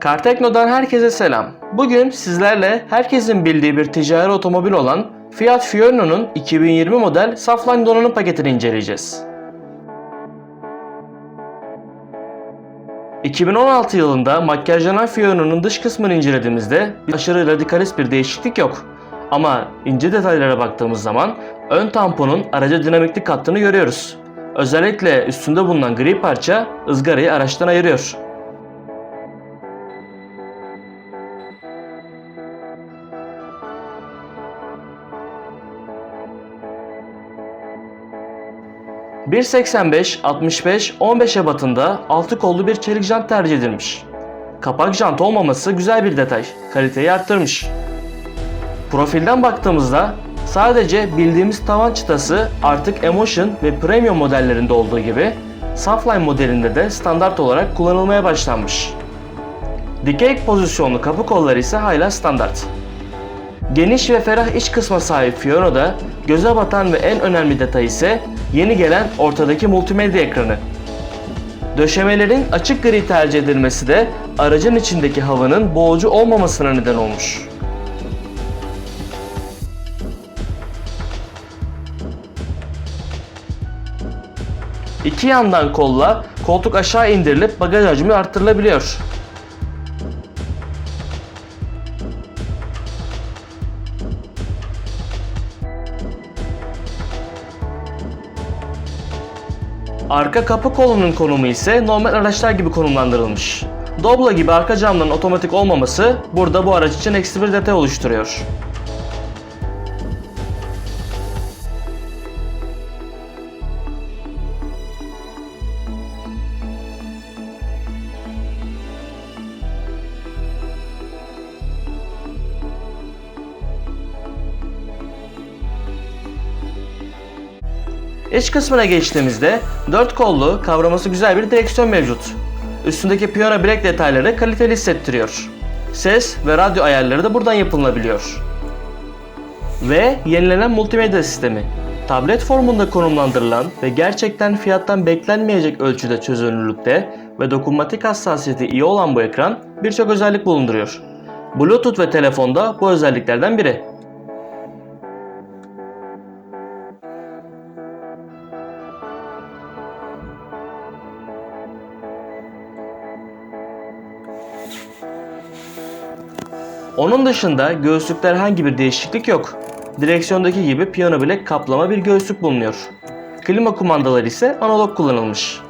Kartekno'dan herkese selam. Bugün sizlerle herkesin bildiği bir ticari otomobil olan Fiat Fiorino'nun 2020 model Safline donanım paketini inceleyeceğiz. 2016 yılında makyajlanan Fiorino'nun dış kısmını incelediğimizde aşırı radikalist bir değişiklik yok. Ama ince detaylara baktığımız zaman ön tamponun araca dinamiklik kattığını görüyoruz. Özellikle üstünde bulunan gri parça ızgarayı araçtan ayırıyor. ...1.85, 65, 15 ebatında altı kollu bir çelik jant tercih edilmiş. Kapak jant olmaması güzel bir detay, kaliteyi arttırmış. Profilden baktığımızda sadece bildiğimiz tavan çıtası artık Emotion ve Premium modellerinde olduğu gibi Safline modelinde de standart olarak kullanılmaya başlanmış. Dikey pozisyonlu kapı kolları ise hala standart. Geniş ve ferah iç kısma sahip Fiorino'da göze batan ve en önemli detay ise yeni gelen ortadaki multimedya ekranı. Döşemelerin açık gri tercih edilmesi de aracın içindeki havanın boğucu olmamasına neden olmuş. İki yandan kolla koltuk aşağı indirilip bagaj hacmi arttırılabiliyor. Arka kapı kolunun konumu ise normal araçlar gibi konumlandırılmış. Doblo gibi arka camların otomatik olmaması burada bu araç için eksi bir detay oluşturuyor. İç kısmına geçtiğimizde 4 kollu kavraması güzel bir direksiyon mevcut. Üstündeki piyano bilek detayları kaliteli hissettiriyor. Ses ve radyo ayarları da buradan yapılabiliyor. Ve yenilenen multimedya sistemi. Tablet formunda konumlandırılan ve gerçekten fiyattan beklenmeyecek ölçüde çözünürlükte ve dokunmatik hassasiyeti iyi olan bu ekran birçok özellik bulunduruyor. Bluetooth ve telefonda bu özelliklerden biri. Onun dışında göğüslükte herhangi bir değişiklik yok. Direksiyondaki gibi piyano bilek kaplama bir göğüslük bulunuyor. Klima kumandaları ise analog kullanılmış.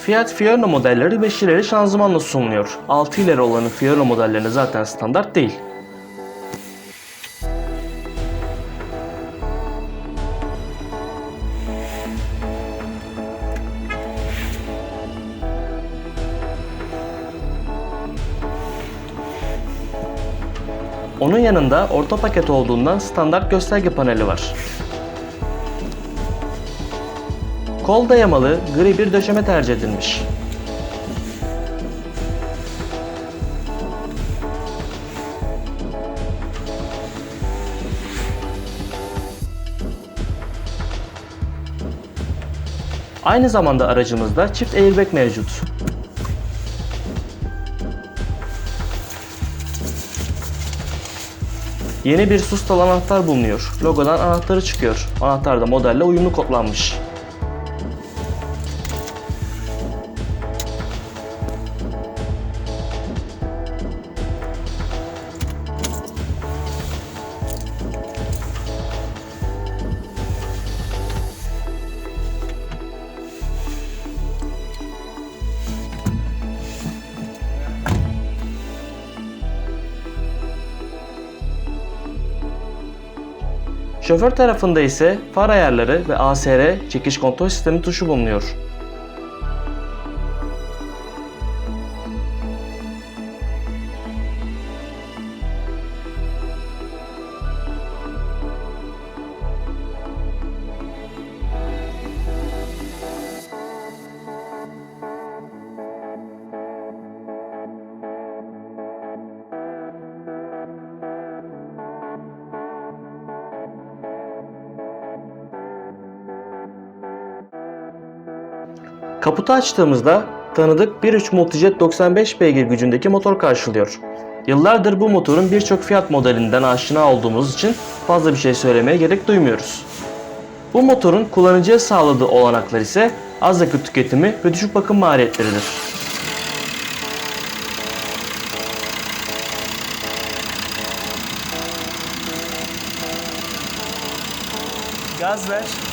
Fiat Fiorino modelleri 5 ileri şanzımanla sunuluyor. 6 ileri olanı Fiorino modellerinde zaten standart değil. Onun yanında orta paket olduğundan standart gösterge paneli var. Kol dayamalı gri bir döşeme tercih edilmiş. Aynı zamanda aracımızda çift airbag mevcut. Yeni bir sustal anahtar bulunuyor. Logodan anahtarı çıkıyor. Anahtar da modelle uyumlu kodlanmış. Şoför tarafında ise far ayarları ve ASR çekiş kontrol sistemi tuşu bulunuyor. Kaputu açtığımızda tanıdık 1.3 Multijet 95 beygir gücündeki motor karşılıyor. Yıllardır bu motorun birçok fiyat modelinden aşina olduğumuz için fazla bir şey söylemeye gerek duymuyoruz. Bu motorun kullanıcıya sağladığı olanaklar ise az yakıt tüketimi ve düşük bakım maliyetleridir. Gaz ver.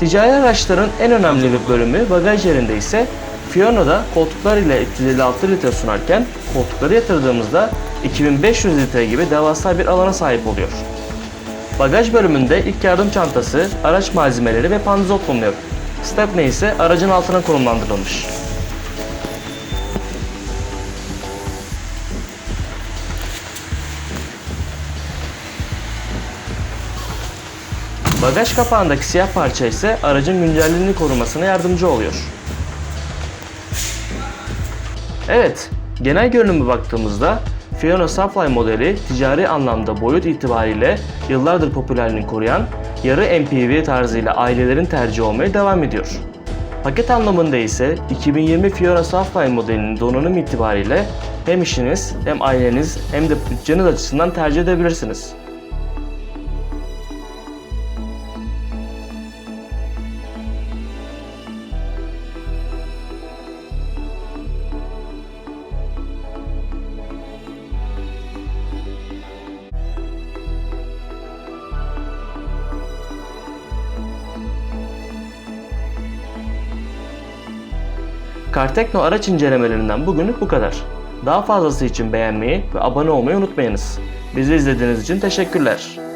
Ticari araçların en önemli bir bölümü bagaj yerinde ise Fiona'da koltuklar ile 356 litre sunarken koltukları yatırdığımızda 2500 litre gibi devasa bir alana sahip oluyor. Bagaj bölümünde ilk yardım çantası, araç malzemeleri ve pandizot bulunuyor. Stepney ise aracın altına konumlandırılmış. Bagaj kapağındaki siyah parça ise aracın güncelliğini korumasına yardımcı oluyor. Evet, genel görünüme baktığımızda Fiona Supply modeli ticari anlamda boyut itibariyle yıllardır popülerliğini koruyan yarı MPV tarzıyla ailelerin tercihi olmaya devam ediyor. Paket anlamında ise 2020 Fiora Supply modelinin donanım itibariyle hem işiniz hem aileniz hem de bütçeniz açısından tercih edebilirsiniz. Kartekno araç incelemelerinden bugünlük bu kadar. Daha fazlası için beğenmeyi ve abone olmayı unutmayınız. Bizi izlediğiniz için teşekkürler.